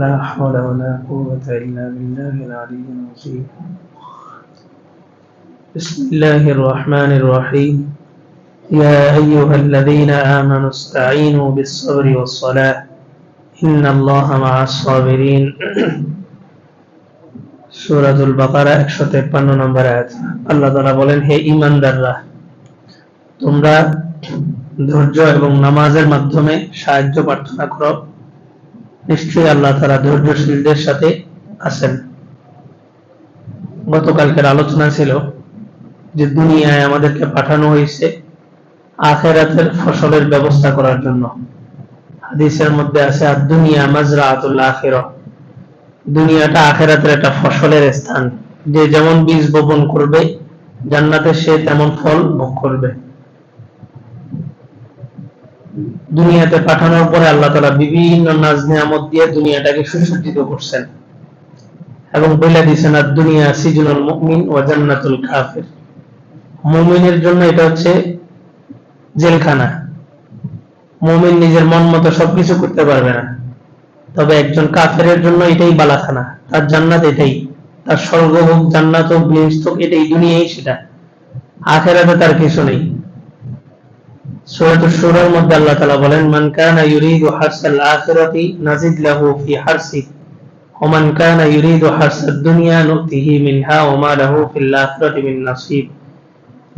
لا حول ولا قوة إلا بالله العلي العظيم. بسم الله الرحمن الرحيم. يا أيها الذين آمنوا استعينوا بالصبر والصلاة. إن الله مع الصابرين. সুরাতুল বাকারা একশো তেপ্পান্ন নম্বর আয়াত। আল্লাহ তালা বলেন الله تم তোমরা ধৈর্য এবং নামাজের মাধ্যমে সাহায্য, প্রার্থনা করো। নিশ্চয়ই আল্লাহ তারা ধৈর্যশীলদের সাথে আছেন। গতকালকের আলোচনা ছিল যে, দুনিয়ায় আমাদেরকে পাঠানো হয়েছে আখেরাতের ফসলের ব্যবস্থা করার জন্য। হাদিসের মধ্যে আছে, আর দুনিয়া মাজরা আতুল্লাহ আখেরা দুনিয়াটা আখেরাতের একটা ফসলের স্থান। যে যেমন বীজ বপন করবে, জান্নাতে সে তেমন ফল ভোগ করবে। দুনিয়াতে পাঠানোর পরে আল্লাহ তালা বিভিন্ন নাজ নিয়ামত দিয়ে দুনিয়াটাকে সুসজ্জিত করছেন। এবং বলে দিয়েছেন আর দুনিয়া সিজনুল মুমিন ও জান্নাতুল কাফির। মুমিনের জন্য এটা হচ্ছে জেলখানা। মুমিন নিজের মন মতো সবকিছু করতে পারবে না। তবে একজন কাফেরের জন্য এটাই বালাখানা। তার জান্নাত এটাই। তার স্বর্গ হোক, জান্নাত হোক বিহিস্ত হোক, এটাই দুনিয়াই সেটা। আখেরাতে তার কিছু নেই। সূরাতুশ শুরার মধ্যে আল্লাহ তাআলা বলেন, মান কানা ইউরিদু হারসাল আখিরাতি লাহু ফি হারসি, ওয়া মান কানা ইউরিদু হারসাদ দুনিয়া নুতিহি মিনহা ওয়া মা লাহু ফিল আখিরাতি মিন নাসিব।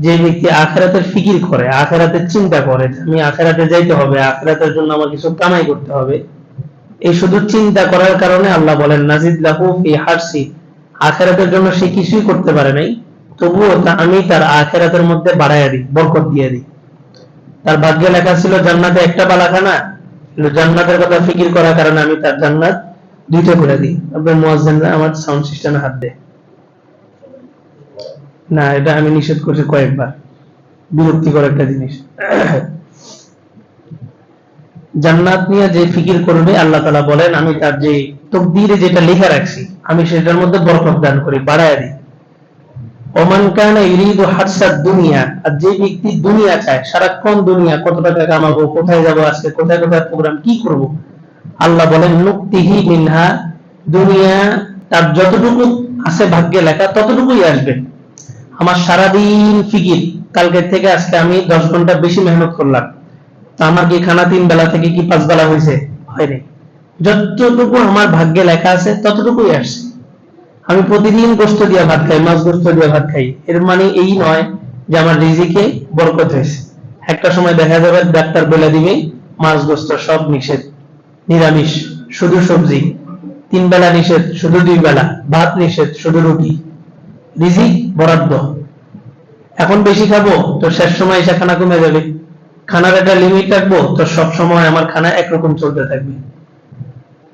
যে ব্যক্তি আখেরাতের ফিকির করে চিন্তা করে, আমি আখেরাতে যাইতে হবে, আখেরাতের জন্য আমার কিছু কামাই করতে হবে। এই শুধু চিন্তা করার কারণে আল্লাহ বলেন, নাজিদ লাহু ফি হারসি, আখেরাতের জন্য সে কিছুই করতে পারে নাই, তবুও আমি তার আখেরাতের মধ্যে বাড়াইয়া দিই, বরকত দিয়ে দিই। তার ভাগ্যে লেখা ছিল জান্নাতে একটা বালাখানা। কিন্তু জান্নাতের কথা ফিকির করার কারণে আমি তার জান্নাত দুইটা করে দিই। আপনার আমার সাউন্ড সিস্টেমে হাত দেয়। না, এটা আমি নিষেধ করছি কয়েকবার। বিরক্তিকর একটা জিনিস। জান্নাত নিয়ে যে ফিকির করবে, আল্লাহ তালা বলেন, আমি তার যে তকদিরে যেটা লেখা রাখছি, আমি সেটার মধ্যে বরকত দান করি, বাড়ায় দিই। আছে ভাগ্যে লেখা, ততটুকুই আসবে। আমার সারাদিন ফিকির, কালকের থেকে আজকে আমি দশ ঘণ্টা বেশি মেহনত করলাম। তা আমার কি খানা তিন বেলা থেকে কি পাঁচ বেলা হয়েছে? হয়নি। যতটুকু আমার ভাগ্যে লেখা আছে, ততটুকুই আসছে। আমি প্রতিদিন গোস্ত দিয়ে ভাত খাই, মাছ গোস্ত দিয়ে ভাত খাই। এর মানে এই নয় যে আমার রিজিকে বরকত হয়েছে। একটা সময় দেখা যাবে ডাক্তার বলে দিবে, মাছ গোস্ত সব নিষেধ, নিরামিষ, শুধু সবজি। তিন বেলা নিষেধ, শুধু দুই বেলা, ভাত নিষেধ, শুধু রুটি। রিজিক বরাদ্দ। এখন বেশি খাব তো শেষ সময় এসে খানা কমে যাবে। খানার একটা লিমিট রাখব তো সব সময় আমার খানা একরকম চলতে থাকবে।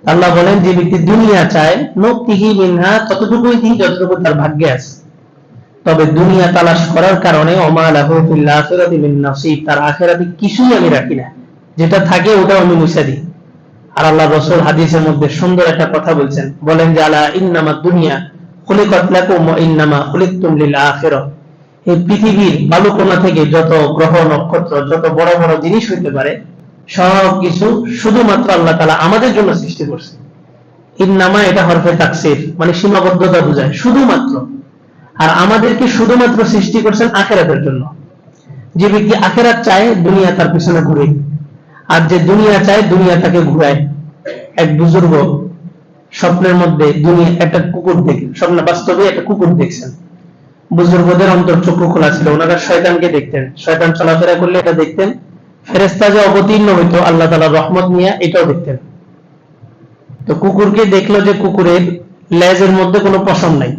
আল্লাহ বলেন, যে ব্যক্তি দুনিয়া চায় নক্তিহি মিনহা, ততটুকুই দিই যতটুকু তার ভাগ্যে আছে। তবে দুনিয়া তালাশ করার কারণে, ওমা লাহু ফিল আখিরাতি মিন নাসিব, তার আখিরাতে কিছুই আমি রাখি না। যেটা থাকে ওটাও আমি মুছে দিই। আর আল্লাহ রাসূল হাদিসের মধ্যে সুন্দর একটা কথা বলছেন। বলেন যে, আলা ইন্নামা দুনিয়া, খুলিকাত লাকুম ওয়া ইন্নামা খুলিকতুম লিল আখিরাহ এই পৃথিবীর বালুকণা থেকে যত গ্রহ নক্ষত্র, যত বড় বড় জিনিস হইতে পারে সব কিছু শুধুমাত্র আল্লাহ তালা আমাদের জন্য সৃষ্টি করছে। ইন্নামা এটা হরফে তাকসির মানে সীমাবদ্ধতা বোঝায়, শুধুমাত্র। আর আমাদেরকে শুধুমাত্র সৃষ্টি করছেন আখেরাতের জন্য। যে ব্যক্তি আখেরাত চায়, দুনিয়া তার পিছনে ঘুরে। আর যে দুনিয়া চায়, দুনিয়া তাকে ঘুরায়। এক বুজুর্গ স্বপ্নের মধ্যে দুনিয়া একটা কুকুর দেখে স্বপ্ন বাস্তবে একটা কুকুর দেখছেন। বুজুর্গদের অন্তর চক্ষু খোলা ছিল, ওনারা শয়তানকে দেখতেন। শয়তান চলাফেরা করলে এটা দেখতেন। ফেরেস্তা যে অবতীর্ণ হইতো, আল্লাহ তালা রহমত নিয়ে এটাও দেখতেন। তো কুকুরকে দেখল যে কুকুরের লেজের মধ্যে কোনো পশম নাই।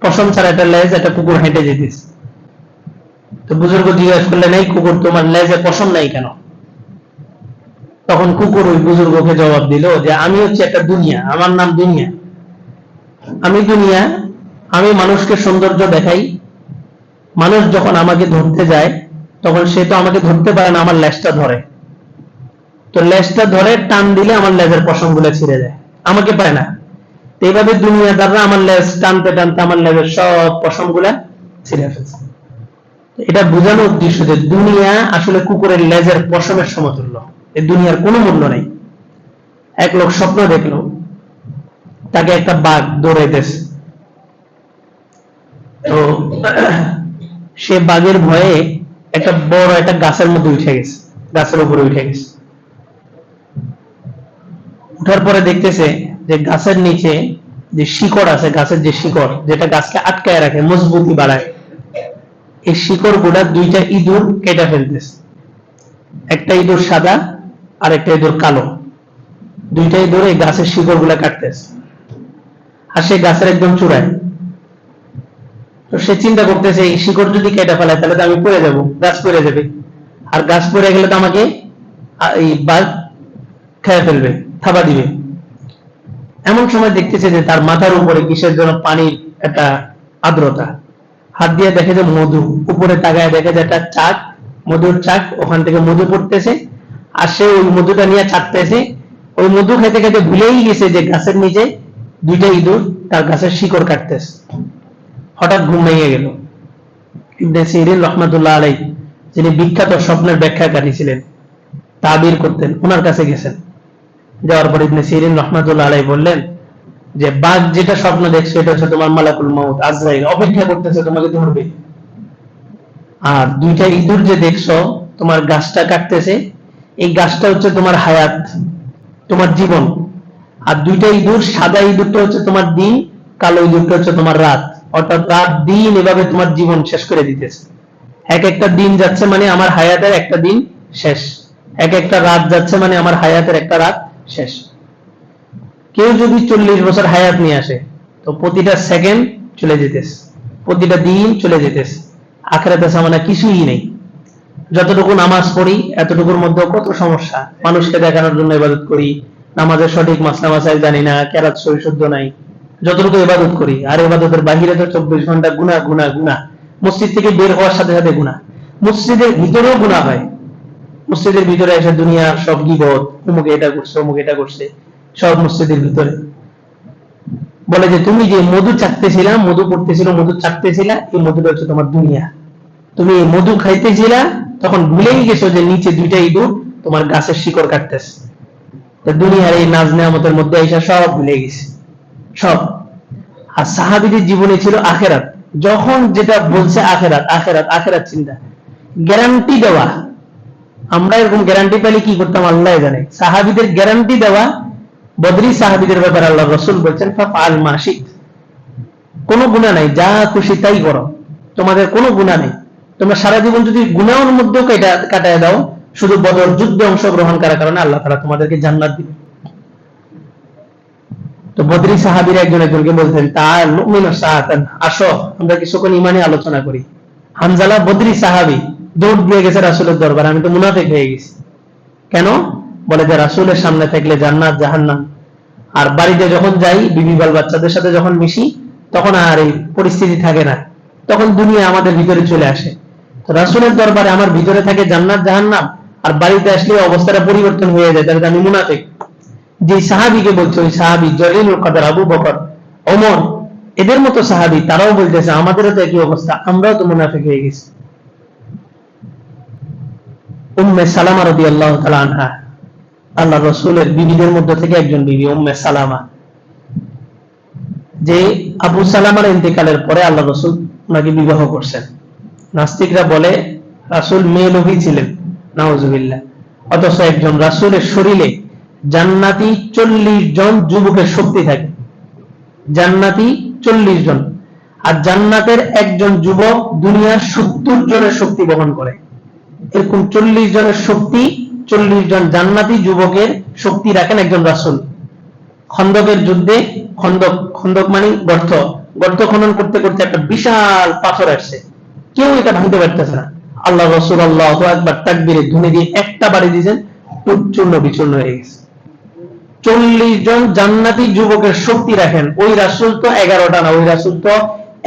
পশম ছাড়া একটা লেজ, একটা কুকুর হেঁটে যেতিস তো বুজুর্গ জিজ্ঞাসা করলেন, এই কুকুর, তোমার লেজে পশম নাই কেন? তখন কুকুর ওই বুজুর্গকে জবাব দিল যে, আমি হচ্ছে একটা দুনিয়া, আমার নাম দুনিয়া। আমি দুনিয়া, আমি মানুষকে সৌন্দর্য দেখাই। মানুষ যখন আমাকে ধরতে যায় তখন সে তো আমাকে ধরতে পারে না, আমার লেজটা ধরে। তো লেজটা ধরে টান দিলে আমার লেজের পশমগুলো ছিঁড়ে যায়। আমাকে পায় না। এইভাবে দুনিয়াদাররা আমার লেজ টানতে টানতে আমার লেজের সব পশমগুলা ছিঁড়ে ফেলছে। এটা বোঝানোর উদ্দেশ্য যে দুনিয়া আসলে কুকুরের লেজের পশমের সমতুল্য। এ দুনিয়ার কোনো মূল্য নেই। এক লোক স্বপ্ন দেখল, তাকে একটা বাঘ দৌড়াইতেছে। তো সে বাঘের ভয়ে একটা বড় একটা গাছের মধ্যে উঠে গেছে, গাছের উপরে উঠে গেছে। উঠার পরে দেখতেছে যে গাছের নিচে যে শিকড় আছে, গাছের যে শিকড়, যেটা গাছকে আটকায় রাখে, মজবুতি বাড়ায়, এই শিকড়গুলা দুইটা ইঁদুর কেটে ফেলতেছে। একটা ইঁদুর সাদা আর একটা ইঁদুর কালো। দুইটা ইঁদুর এই গাছের শিকড়গুলা কাটতেছে। আর সে গাছের একদম চূড়ায়। তো সে চিন্তা করতেছে, এই শিকড় যদি কেটে ফেলায়, তাহলে তো আমি পড়ে যাব, গাছ পড়ে যাবে। আর গাছ পড়ে গেলে তো আমাকে এই বাঘ খেয়ে ফেলবে, থাবা দিবে। এমন সময় দেখতেছে যে তার মাথার উপরে কিসের জন্য পানির একটা আর্দ্রতা। হাত দিয়ে দেখে যে মধু, উপরে তাকায় দেখে যে একটা চাক, মধুর চাক, ওখান থেকে মধু পড়তেছে। আর সে ওই মধুটা নিয়ে চাটতেছে। ওই মধু খেতে খেতে ভুলেই গেছে যে গাছের নিচে দুইটা ইঁদুর তার গাছের শিকড় কাটতেছে। হঠাৎ ঘুম ভেঙে গেল। ইবনে সিরিন রহমাতুল্লাহ আলাই যিনি বিখ্যাত স্বপ্নের ব্যাখ্যাকারী ছিলেন, তাবির করতেন ওনার কাছে গেছেন। যাওয়ার পর ইবনে সিরিন রহমাতুল্লাহ আলাই বললেন যে, বাঘ যেটা স্বপ্ন দেখছ, এটা হচ্ছে তোমার মালাকুল মউত, আজরাইল, অপেক্ষা করতেছে তোমাকে ধরবে। আর দুইটা ইঁদুর যে দেখছ, তোমার গাছটা কাটতেছে, এই গাছটা হচ্ছে তোমার হায়াত, তোমার জীবন। আর দুইটা ইঁদুর, সাদা ইঁদুরটা হচ্ছে তোমার দিন, কালো ইঁদুরটা হচ্ছে তোমার রাত। অর্থাৎ রাত দিন এভাবে তোমার জীবন শেষ করে দিতেছে। এক একটা দিন যাচ্ছে মানে আমার হায়াতের একটা দিন শেষ। এক একটা রাত যাচ্ছে মানে আমার হায়াতের একটা রাত শেষ। কেউ যদি চল্লিশ বছর হায়াত নিয়ে আসে, তো প্রতিটা সেকেন্ড চলে যেতেছে, প্রতিটা দিন চলে যেতেছে। আখেরাতে সামানা কিছুই নেই। যতটুকু নামাজ পড়ি, এতটুকুর মধ্যে কত সমস্যা। মানুষকে দেখানোর জন্য ইবাদত করি, নামাজের সঠিক মাসলা মাসাই জানি না, কেরাত শুদ্ধ নাই। যতটুকু ইবাদত করি, আর ইবাদতের বাহিরে তো চব্বিশ ঘণ্টা গুণা গুণা গুণা মসজিদ থেকে বের হওয়ার সাথে সাথে গুণা মসজিদের ভিতরেও গুণা হয়। মসজিদের ভিতরে এসে দুনিয়ার সব গিবত অমুকে এটা করছে অমুক এটা করছে, সব মসজিদের ভিতরে। বলে যে তুমি যে মধু চাকতেছিলা, মধু পড়তেছিল, মধু চাকতেছিলা, এই মধুটা হচ্ছে তোমার দুনিয়া। তুমি এই মধু খাইতেছিলা, তখন ভুলেই গেছো যে নিচে দুইটা ইঁদুর তোমার গাছের শিকড় কাটতেছে। দুনিয়ার এই নাজ নেয়ামতের মধ্যে এসে সব ভুলে গেছে। সব। আর সাহাবিদের জীবনে ছিল আখেরাত। যখন যেটা বলছে আখেরাত আখেরাত আখেরাত চিন্তা। গ্যারান্টি দেওয়া। আমরা এরকম গ্যারান্টি পেলে কি করতাম? আল্লাহ জানে। সাহাবিদের গ্যারান্টি দেওয়া, বদরি সাহাবিদের ব্যাপারে আল্লাহ রসুল বলছেন ফাল মাসিক কোনো গুণা নাই, যা খুশি তাই করো। তোমাদের কোনো গুণা নেই। তোমরা সারা জীবন যদি গুণাওর মধ্যেও কাটায় দাও, শুধু বদর যুদ্ধে অংশগ্রহণ করার কারণে আল্লাহ তারা তোমাদেরকে জান্নাত দিবে। তো বদরি সাহাবির একজন একজনকে বলতেন তার মুমিন সাহাতান, আসো, আমরা কিছুক্ষণ ইমানে আলোচনা করি। হামজালা বদরি সাহাবি দৌড় দিয়ে গেছে রাসুলের দরবার, আমি তো মুনাফিক হয়ে গেছি। কেন? বলে যে, রাসুলের সামনে থাকলে জান্নাত, জাহান্নাম। আর বাড়িতে যখন যাই, বিবি বাল বাচ্চাদের সাথে যখন মিশি, তখন আর এই পরিস্থিতি থাকে না। তখন দুনিয়া আমাদের ভিতরে চলে আসে। তো রাসুলের দরবারে আমার ভিতরে থাকে জান্নাত, জাহান্নাম, আর বাড়িতে আসলে অবস্থাটা পরিবর্তন হয়ে যায়, তাহলে আমি মুনাফিক। যে সাহাবিকে বলছে, ওই সাহাবি জলিলুল কাদের, আবু বকর, ওমর, এদের মতো সাহাবি, তারাও বলতেছে, আমাদেরও তো একই অবস্থা, আমরাও তো মুনাফিক হয়ে গেছি। উম্মে সালামা রবি আল্লাহ আনহা আল্লাহ রসুলের বিবিদের মধ্যে থেকে একজন বিবি, উম্মে সালামা, যে আবু সালামার ইন্তেকালের পরে আল্লাহ রসুল ওনাকে বিবাহ করছেন। নাস্তিকরা বলে, রাসুল মেয়ে লোভী ছিলেন, নাউজুবিল্লাহ। অথচ একজন রাসুলের শরীরে জান্নাতি চল্লিশ জন যুবকের শক্তি থাকে। জান্নাতি চল্লিশ জন। আর জান্নাতের একজন যুবক দুনিয়ার সত্তর জনের শক্তি বহন করে। এরকম চল্লিশ জনের শক্তি, চল্লিশ জন জান্নাতি যুবকের শক্তি রাখেন একজন রাসুল। খন্দকের যুদ্ধে খন্দক খন্দক মানে গর্ত। গর্ত খনন করতে করতে একটা বিশাল পাথর আসছে। কেউ এটা ভাঙতে পারতেছে না। আল্লাহ রসুল আল্লাহ একবার তাকবিরে ধুনে দিয়ে একটা বাড়ি দিয়েছেন উচ্চূর্ণ বিচূর্ণ হয়ে গেছে। চল্লিশ জন জান্নাতি যুবকের শক্তি রাখেন। ওই রাসুল তো এগারোটা না, ওই রাসুল তো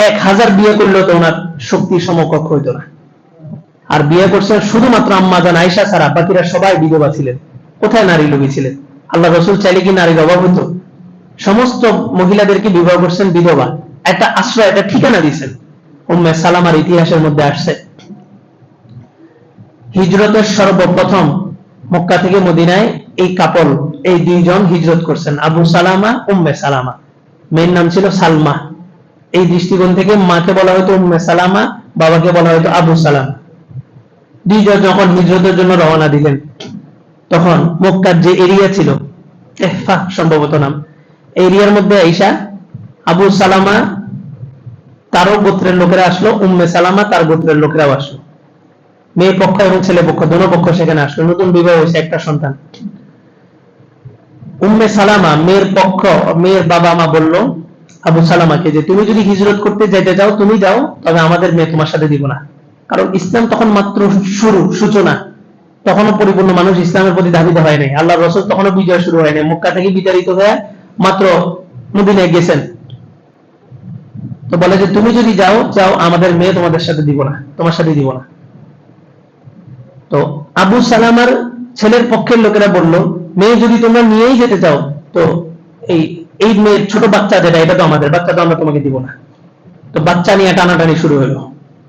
এক হাজার বিয়ে করলেও তো ওনার শক্তি সমকক্ষ হইতো না। আর বিয়ে করছেন শুধুমাত্র আম্মা জান আয়সা ছাড়া, বাকিরা সবাই বিধবা ছিলেন। কোথায় নারী লোভী ছিলেন? আল্লাহ রসুল চাইলে কি নারীর অভাব হতো সমস্ত মহিলাদেরকে বিবাহ করছেন বিধবা। একটা আশ্রয়, একটা ঠিকানা দিয়েছেন। উম্মে সালামার ইতিহাসের মধ্যে আসছে। হিজরতের সর্বপ্রথম মক্কা থেকে মদিনায় এই কাপল এই দুইজন হিজরত করছেন। আবু সালামা, উম্মে সালামা। মেয়ের নাম ছিল সালমা। এই দৃষ্টিকোণ থেকে মাকে বলা হয়তো উম্মে সালামা, বাবাকে বলা হয়তো আবু সালামা। দুইজন যখন হিজরতের জন্য রওনা দিলেন, তখন মক্কার যে এরিয়া ছিল, এহফা সম্ভবত নাম, এরিয়ার মধ্যে আইসা আবু সালামা তারও গোত্রের লোকেরা আসলো, উম্মে সালামা তার গোত্রের লোকেরাও আসলো। মেয়ে পক্ষ এবং ছেলে পক্ষ, দোনো পক্ষ সেখানে আসলো। নতুন বিবাহ হয়েছে একটা সন্তান। উম্মে সালামা, মেয়ের পক্ষ, মেয়ের বাবা মা বলল, আবু সালামাকে, যে তুমি যদি হিজরত করতে যেতে চাও, তুমি যাও, তবে আমাদের মেয়ে তোমার সাথে দিব না। কারণ ইসলাম তখন মাত্র শুরু, সূচনা। তখনও পরিপূর্ণ মানুষ ইসলামের প্রতি ধাবিত হয় নাই। আল্লাহ রসুল তখনও বিজয় শুরু হয় নাই। মক্কা থেকে বিতাড়িত হয়ে মাত্র মদিনায় গেছেন। তো বলে যে, তুমি যদি যাও যাও আমাদের মেয়ে তোমাদের সাথে দিব না, তোমার সাথে দিব না। তো আবু সালামার ছেলের পক্ষের লোকেরা বলল, মেয়ে যদি তোমরা নিয়েই যেতে চাও, তো এই এই মেয়ের ছোট বাচ্চা যেটা এটা তো আমাদের, বাচ্চা তো আমরা তোমাকে দিব না। তো বাচ্চা নিয়ে টানাটানি শুরু হলো।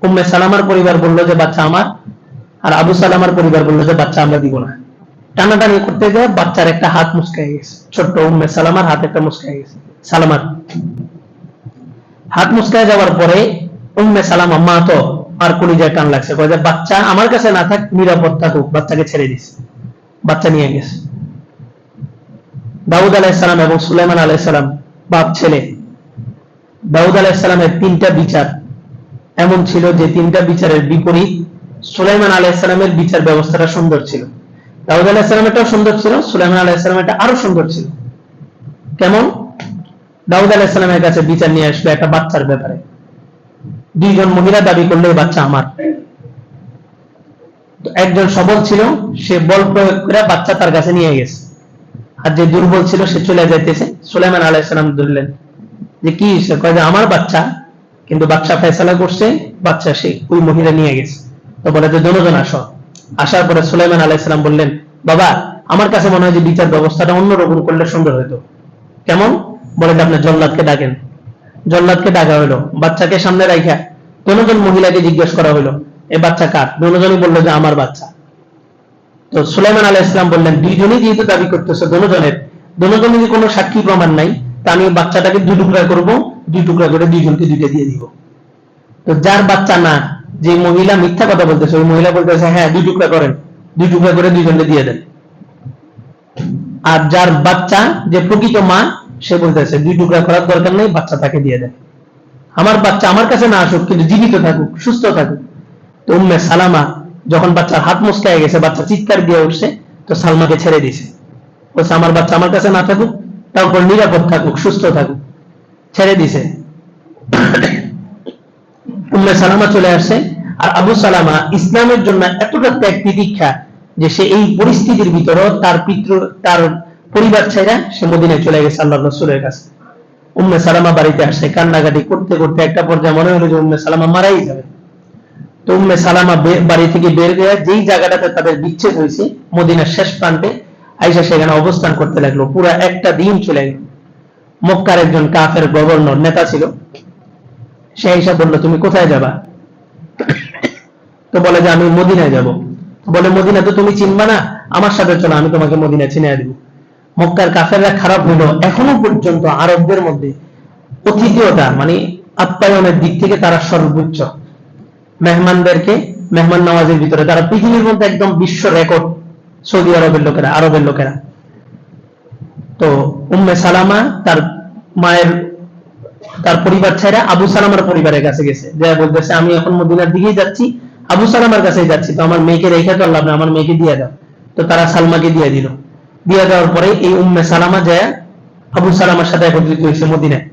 উম্মে সালামার পরিবার বলল যে, বাচ্চা আমার। আর আবু সালামার পরিবার বলল যে, বাচ্চা আমরা দিব না। টানাটানি করতে গিয়ে বাচ্চার একটা হাত মুসকাই গেছে। ছোট্ট উম্মে সালামার হাত একটা মুসকাই গেছে। সালামার হাত মুসকায় যাওয়ার পরে উম্মে সালামা, মা তো, আর কলিজায় টান লাগছে। বাচ্চা আমার কাছে না থাক, নিরাপদ থাকুক, বাচ্চাকে ছেড়ে দিস। বাচ্চা নিয়ে গেছে। দাউদ আলাইসালাম এবং সুলাইমান আলাইসালাম বাপ ছেলে। দাউদ আলাইসালামের তিনটা বিচার এমন ছিল যে তিনটা বিচারের বিপরীত সুলাইমান আলাইসালামের বিচার ব্যবস্থাটা সুন্দর ছিল। দাউদ আলাইসালামেরটাও সুন্দর ছিল, সুলাইমান আলাইসালামেরটা আরও সুন্দর ছিল। কেমন? দাউদ আলাইসালামের কাছে বিচার নিয়ে আসলো একটা বাচ্চার ব্যাপারে। দুইজন মহিলা দাবি করলে বাচ্চা আমার। তো একজন সবল ছিল, সে বল প্রয়োগ করে বাচ্চা তার কাছে নিয়ে গেছে। আর যে দুর্বল ছিল, সে চলে যাইতেছে। সুলাইমান আলাইসালাম ধরলেন, যে কি সে কয় যে, আমার বাচ্চা, কিন্তু বাচ্চা ফেসলা করছে, বাচ্চা সে ওই মহিলা নিয়ে গেছে। তো বলে যে, দুজন আসো। আসার পরে সুলাইমান আলাইসালাম বললেন, বাবা, আমার কাছে মনে হয় যে বিচার ব্যবস্থাটা অন্যরকম করলে সুন্দর হইতো। কেমন? বলে যে আপনার জল্লাদকে ডাকেন। জল্লাদকে ডাকা হলো বাচ্চাকে সামনে রাখা দুজন মহিলাকে জিজ্ঞেস করা হলো এ বাচ্চা কার? দুজনই বলল যে আমার বাচ্চা। তো সুলাইমান আলাহ ইসলাম বললেন, দুইজনই যেহেতু দাবি করতেছে দুজনের দুজনের কোনো সাক্ষী প্রমাণ নাই। তা আমি বাচ্চাটাকে দুই টুকরা করব, দুই টুকরা করে দুইজনকে দুইটা দিয়ে দিব। তো যার বাচ্চা না, যে মহিলা মিথ্যা কথা বলতেছে, ওই মহিলা বলতেছে হ্যাঁ দুই টুকরা করেন। দুই টুকরা করে দুইজনকে দিয়ে দেন। আর যার বাচ্চা, যে প্রকৃত মা, সে বলতেছে, দুই টুকরা করার দরকার নেই, বাচ্চা তাকে দিয়ে দেন। আমার বাচ্চা আমার কাছে না আসুক, কিন্তু জীবিত থাকুক, সুস্থ থাকুক। তো উম্মে সালামা যখন বাচ্চার হাত মুসকায় গেছে, বাচ্চা চিৎকার দিয়ে উঠছে, তো সালমাকে ছেড়ে দিছে। বলছে, আমার বাচ্চা আমার কাছে না থাকুক তারপর নিরাপদ থাকুক, সুস্থ থাকুক। ছেড়ে দিছে। উম্মে সালামা চলে আসছে। আর আবু সালামা ইসলামের জন্য এতটা ত্যাগ প্রতীক্ষা যে সে এই পরিস্থিতির ভিতরে তার পিতৃ, তার পরিবার ছেড়ে সে মদিনায় চলে গেছে আল্লাহ রসুলের কাছে। উম্মে সালামা বাড়িতে আসছে, কান্নাকাটি করতে করতে একটা পর্যায়ে মনে হলো যে উম্মে সালামা মারাই যাবে। তো উম্মে সালামা বাড়ি থেকে বের হয়ে যেই জায়গাটাতে তাদের বিচ্ছেদ হয়েছে, মদিনার শেষ প্রান্তে আইসা সেখানে অবস্থান করতে লাগল। পুরো একটা দিন চলে গেল। মক্কার একজন কাফের গভর্নর নেতা ছিল। সে আইসা বলল, তুমি কোথায় যাবা? তো বলে যে, আমি মদিনায় যাব। বলে, মদিনা তো তুমি চিনবা না? আমার সাথে চলো, আমি তোমাকে মদিনা চিনে দিব। মক্কার কাফেররা খারাপ হলো এখনও পর্যন্ত আরবদের মধ্যে অতিথিয়তা মানে আপ্যায়নের দিক থেকে তারা সর্বোচ্চ। মেহমানদেরকে, মেহমান নামাজের ভিতরে তারা পৃথিবীর মধ্যে একদম বিশ্ব রেকর্ড সৌদি আরবের লোকেরা আরবের লোকেরা। তো উম্মে সালামা তার মায়ের, তার পরিবার ছেড়ে আবু সালামার পরিবারের কাছে গেছে। যে বলতেছে, আমি এখন মদিনার দিকেই যাচ্ছি, আবু সালামার কাছেই যাচ্ছি। তো আমার মেয়েকে রেখে তো আল্লাহ আমার মেয়েকে দিয়ে দাও। তো তারা সালমাকে দিয়ে দিল। দিয়ে দেওয়ার পরে এই উম্মে সালামা যায় আবু সালামার সাথে একত্রিত হয়েছে মদিনায়।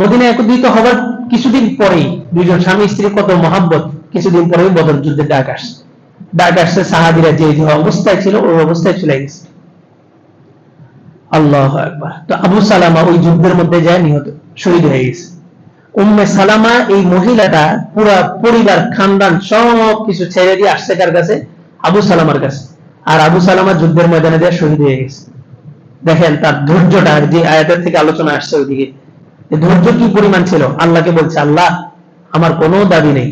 মদিনায় একত্রিত হবার কিছুদিন পরেই দুইজন স্বামী স্ত্রী কত মহাব্বত? কিছুদিন পরেই বদর যুদ্ধে ডাক আসছে ডাক আসছে, সাহাবিরা যে অবস্থায় ছিল, ওই অবস্থায় চলে গেছে। আল্লাহ একবার তো আবু সালামা ওই যুদ্ধের মধ্যে যায়, নিহত, শহীদ হয়ে গেছে। উম্মে সালামা এই মহিলাটা পুরা পরিবার, খানদান সব কিছু ছেড়ে দিয়ে আসছে কার কাছে? আবু সালামার কাছে। আর আবু সালামা যুদ্ধের ময়দানে দিয়ে শহীদ হয়ে গেছে। দেখেন তার ধৈর্যটা যে আয়াতের থেকে আলোচনা আসছে ওইদিকে। ধৈর্য কি পরিমাণ ছিল? আল্লাহকে বলছে, আল্লাহ আমার কোনো দাবি নেই।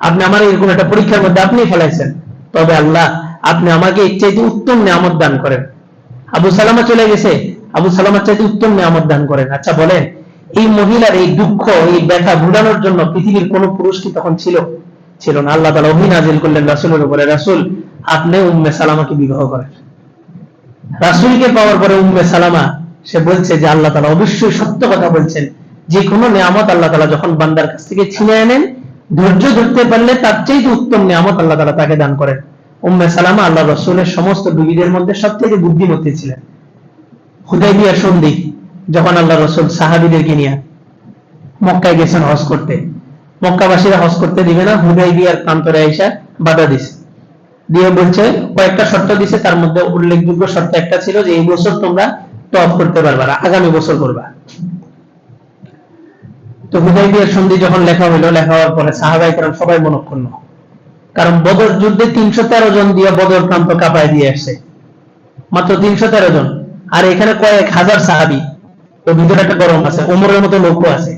আপনি আমার এরকম একটা পরীক্ষার মধ্যে আপনি ফেলাইছেন। তবে আল্লাহ, আপনি আমাকে এর চাইতে উত্তম নিয়ামত দান করেন। আবু সালামা চলে গেছে। আবু সালামার চাইতে উত্তম নিয়ামত দান করেন। আচ্ছা বলেন, এই মহিলার এই দুঃখ, এই ব্যথা ভুলানোর জন্য পৃথিবীর কোন পুরুষ কি তখন ছিল? ছিল না। আল্লাহ তালা অহি নাজিল করলেন রাসুলের উপরে। রাসুল, আপনি উম্মে সালামাকে বিবাহ করেন। রাসুলকে পাওয়ার পরে উম্মে সালামা, সে বলছে যে আল্লাহ তালা অবশ্যই সত্য কথা বলছেন। যে কোনো নিয়ামত আল্লাহ তালা যখন বান্দার কাছ থেকে ছিনে আনেন ধৈর্য ধরতে পারলে তার চেয়ে উত্তম নিয়ামত আল্লাহ তালা তাকে দান করেন। উম্মে সালামা আল্লাহ রসুলের সমস্ত বিবিদের মধ্যে সব থেকে বুদ্ধিমতী ছিলেন। হুদাইবিয়ার সন্ধি, যখন আল্লাহ রসুল সাহাবিদেরকে নিয়ে মক্কায় গেছেন হজ করতে। মক্কাবাসীরা হজ করতে দিবে না, হুদাইবিয়ার প্রান্তরে আইসা বাধা দিছে। দিয়ে বলছে, কয়েকটা শর্ত দিছে, তার মধ্যে উল্লেখযোগ্য শর্ত একটা ছিল যে, এই বছর তোমরা টপ করতে পারবা আগামী বছর করবা। তো হুদাইবিয়ার সন্ধি যখন লেখা হলো লেখা হওয়ার পরে সাহাবাই কারণ সবাই মনক্ষুণ্ণ। কারণ বদর যুদ্ধে তিনশো তেরো জন দিয়ে বদর প্রান্ত কাঁপায় দিয়ে আসছে। মাত্র তিনশো তেরো জন। আর এখানে কয়েক হাজার সাহাবি। তো ভিতরে একটা গরম আছে, ওমরের মতো লোকও আছে।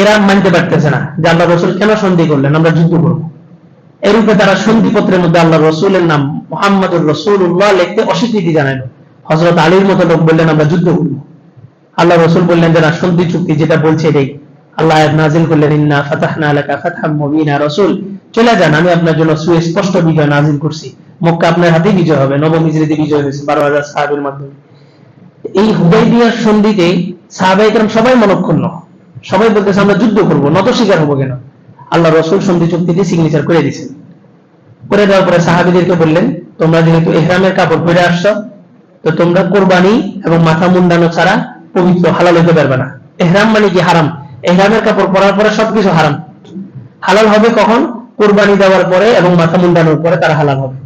এরা মানতে পারতেছে না যে আল্লাহ রসুল কেন সন্ধি করলেন, আমরা যুদ্ধ করব। এরূপে তারা সন্ধিপত্রের মধ্যে আল্লাহ রসুলের নাম মোহাম্মদুর রসুল্লাহ লিখতে অস্বীকৃতি জানাইল। হজরত আলীর মতো লোক বললেন, আমরা যুদ্ধ করব। আল্লাহ রসুল বললেন যে না, সন্ধি চুক্তি যেটা বলছে এটাই। আল্লাহ নাজিল করলেন, ইন্না ফাতাহনা আলাকা ফাতহাম মুবিনা রাসূল। চলে যান, আমি আপনার জন্য সুস্পষ্ট বিজয় নাজিল করছি। মক্কা আপনার হাতে বিজয় হবে, নবম হিজরিতে বিজয় হয়েছে, বারো হাজার সাহাবের মাধ্যমে। এই হুদাইবিয়ার সন্ধিতে সাহাবাই কারণ সবাই মনক্ষুণ্ণ। সবাই বলতেছে, আমরা যুদ্ধ করব, নত শিকার হব কেন? আল্লাহ রসুল সন্ধি চুক্তিতে সিগনেচার করে দিয়েছেন। করে দেওয়ার পরে সাহাবিদেরকে বললেন, তোমরা যেহেতু এহরামের কাপড় পরে আসছো, তো তোমরা কোরবানি এবং মাথা মুন্ডানো ছাড়া পবিত্র, হালাল হইতে পারবে না। এহরাম মানে কি? হারাম। এহরামের কাপড় পরার পরে সবকিছু হারাম। হালাল হবে কখন? কোরবানি দেওয়ার পরে এবং মাথা মুন্ডানোর পরে তারা হালাল হবে।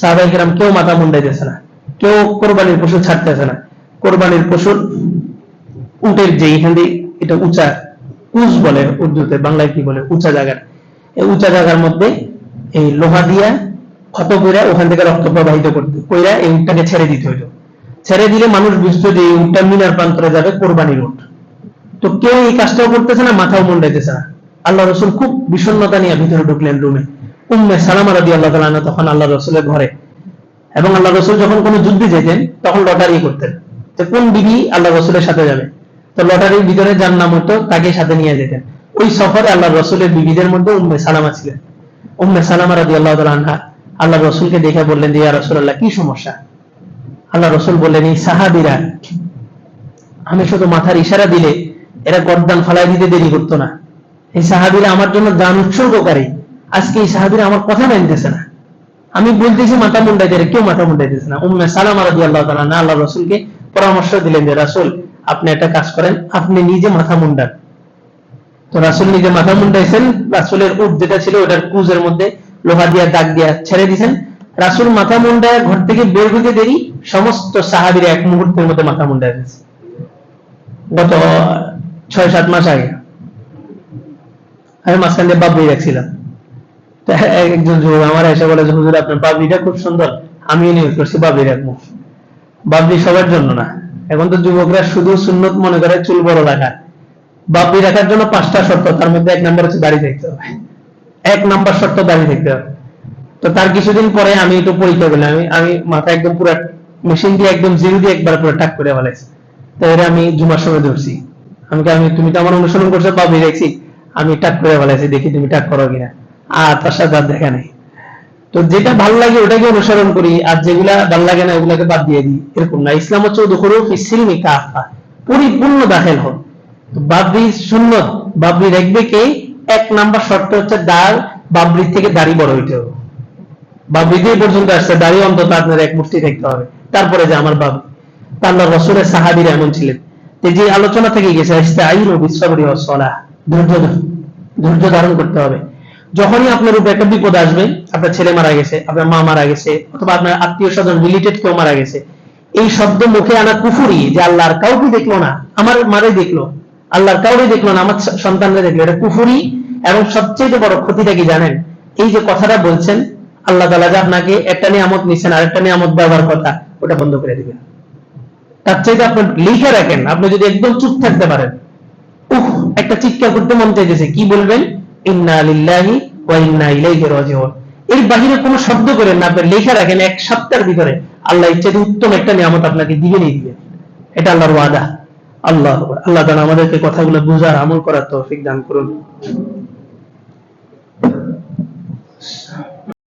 সাহাবাই কেরাম কেউ মাথা মুন্ডাইতেছে না। কেউ কোরবানির পশু ছাড়তেছে না। কোরবানির পশুর উটের যে এখান দিয়ে এটা উঁচা উচ বলে উর্দুতে, বাংলায় কি বলে? উঁচা জায়গার। এই উঁচা জায়গার মধ্যে এই লোহা দিয়া ক্ষত কইরা ওখান থেকে রক্ত প্রবাহিত করতে কইরা এই উটটাকে ছেড়ে দিতে হইতো। ছেড়ে দিলে মানুষ বুঝতো যে এই উটটা মিনার প্রান্তরে যাবে কোরবানির উট। তো কেউ এই কাজটাও করতেছে না, মাথাও মুন্ডাইতেছে না। আল্লাহ রসুল খুব বিষণ্ণতা নিয়ে ভিতরে ঢুকলেন রুমে উম্মে সালামা রাদি আল্লাহ তালা তখন আল্লাহ রসুলের ঘরে। এবং আল্লাহ রসুল যখন কোনো যুদ্ধে যেতেন তখন লটারি করতেন। যে কোন বিবি আল্লাহ রসুলের সাথে যাবে? তো লটারির ভিতরে যার নাম হতো, তাকে সাথে নিয়ে যেতেন। ওই সফরে আল্লাহ রসুলের বিবিদের মধ্যে উম্মে সালামা ছিলেন। উম্মে সালামা রাদি আল্লাহ আনহা আল্লাহ রসুলকে দেখে বললেন যে রসুল্লাহ কি সমস্যা? আল্লাহ রসুল বললেন, এই সাহাবিরা, আমি শুধু মাথার ইশারা দিলে এরা গরদান ফালাই দিতে দেরি করতো না। এই সাহাবিরা আমার জন্য দান উৎসর্গকারী আজকে এই সাহাবিরা আমার কথা মানতেছে না। আমি বলতেছি মাথা মুন্ডাইতে কেউ মাথা মুন্ডাইতেছে না। উম্মে সালাম রাদি আল্লাহ তালা না আল্লাহ রসুলকে পরামর্শ দিলেন যে, রাসুল, আপনি একটা কাজ করেন, আপনি নিজে মাথা মুন্ডান। তো রাসুল নিজে মাথা মুন্ডাইছেন। রাসুলের উট যেটা ছিল, ওটার কুজের মধ্যে লোহা দিয়া দাগ দিয়া ছেড়ে দিয়েছেন রাসুল মাথা মুন্ডায় ঘর থেকে বের হতে দেরি, সমস্ত সাহাবিরা এক মুহূর্তের মধ্যে মাথা মুন্ডায় গেছে গত ছয় সাত মাস আগে। আমি মাঝখান দিয়ে বাবরি রাখছিলাম একজন যুবক আমার এসে বলে হুজুর, আপনার বাবরিটা খুব সুন্দর। আমিও নিয়োগ করছি, বাবরি রাখব। বাবরি সবার জন্য না। এখন তো যুবকরা শুধু সুন্নত মনে করে, চুল বড় রাখা। বাবরি রাখার জন্য পাঁচটা শর্ত, তার মধ্যে এক নম্বর হচ্ছে দাড়ি থাকতে হবে। এক নম্বর শর্ত দাঁড়িয়ে থাকতে হবে। তো তার কিছুদিন পরে আমি একটু পরীক্ষা করলাম আমি আমি মাথা একদম পুরো, মেশিন দিয়ে একদম জিরো দিয়ে একবার পুরো টাক করে ফেলাইছি তো এরা আমি জুমার সময় ধরছি। আমি আমি তুমি তো আমার অনুসরণ করছ? বাবরি রাখছি আমি টাক করে ফেলাইছি দেখি তুমি টাক করো কিনা। আর তার সাথে আর দেখা নেই। তো যেটা ভালো লাগে ওটাকে অনুসরণ করি, আর যেগুলা ভালো লাগে না, ওগুলাকে বাদ দিয়ে দিই। এরকম না। ইসলাম হচ্ছে দুখরু ফিসিলমি কাফা। পরিপূর্ণ দাখিল হন বাবরি সুন্নত। বাবরি রাখবে কে? এক নাম্বার শর্ত হচ্ছে দাঁড়, বাবরির থেকে দাড়ি বড় হইতে হবে। বাবরি দিয়ে পর্যন্ত আসছে দাড়ি অন্তত আপনার এক মুষ্টি থাকতে হবে। তারপরে যে আমার বাবরি। তা আল্লাহ রসুলের সাহাবিরা এমন ছিলেন। যে আলোচনা থেকে গেছে ধৈর্য ধৈর্য ধারণ করতে হবে। যখনই আপনার উপরে একটা বিপদ আসবে, আপনার ছেলে মারা গেছে, আপনার মা মারা গেছে, অথবা আপনার আত্মীয় স্বজন, রিলেটেড কেউ মারা গেছে, এই শব্দ মুখে আনা কুফুরি যে আল্লাহর কাউকে দেখল না, আমার মারে দেখল, আল্লাহর কাউরে দেখল না, আমার সন্তানরা দেখল, এটা কুফুরি এবং সবচেয়ে বড় ক্ষতিটা কি জানেন? এই যে কথাটা বলছেন, আল্লাহ তালা যে আপনাকে একটা নিয়ামত নিচ্ছেন আর একটা নিয়ামত দেওয়ার কথা, ওটা বন্ধ করে দিবেন। তার চাইতে আপনি লিখে রাখেন, আপনি যদি একদম চুপ থাকতে পারেন। উহ একটা চিৎকার করতে মন চাইতেছে, কি বলবেন? ইন্না লিল্লাহি ওয়া ইন্না ইলাইহি রাজিউন। এর বাহিরে কোনো শব্দ করেন না, আপনি লিখে রাখেন এক সপ্তাহের ভিতরে। আল্লাহ ইচ্ছাতে উত্তম একটা নিয়ামত আপনাকে দিয়ে নিয়ে দিবে এটা আল্লাহর ওয়াদা। আল্লাহ আল্লাহ তাআলা আমাদেরকে কথাগুলো বোঝার, আমল করার তৌফিক দান করুন।